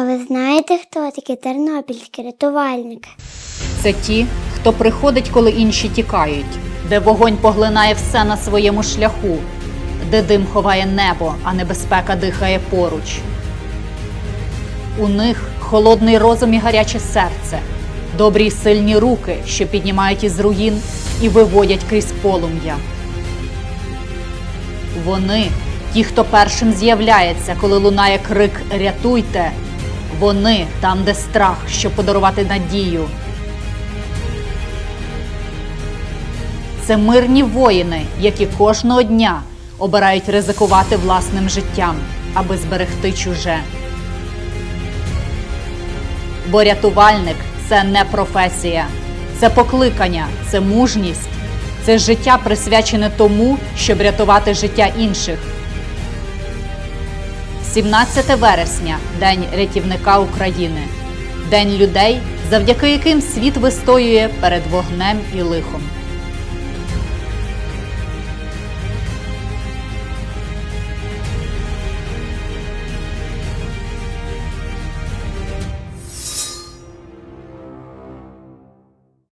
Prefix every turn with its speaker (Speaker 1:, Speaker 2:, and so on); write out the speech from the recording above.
Speaker 1: А ви знаєте, хто такі тернопільські рятувальники?
Speaker 2: Це ті, хто приходить, коли інші тікають, де вогонь поглинає все на своєму шляху, де дим ховає небо, а небезпека дихає поруч. У них холодний розум і гаряче серце, добрі й сильні руки, що піднімають із руїн і виводять крізь полум'я. Вони ті, хто першим з'являється, коли лунає крик Рятуйте! Вони там, де страх, щоб подарувати надію. Це мирні воїни, які кожного дня обирають ризикувати власним життям, аби зберегти чуже. Бо рятувальник це не професія, це покликання, це мужність, це життя присвячене тому, щоб рятувати життя інших. 17 вересня День рятівника України, День людей, завдяки яким світ вистоює перед вогнем і лихом.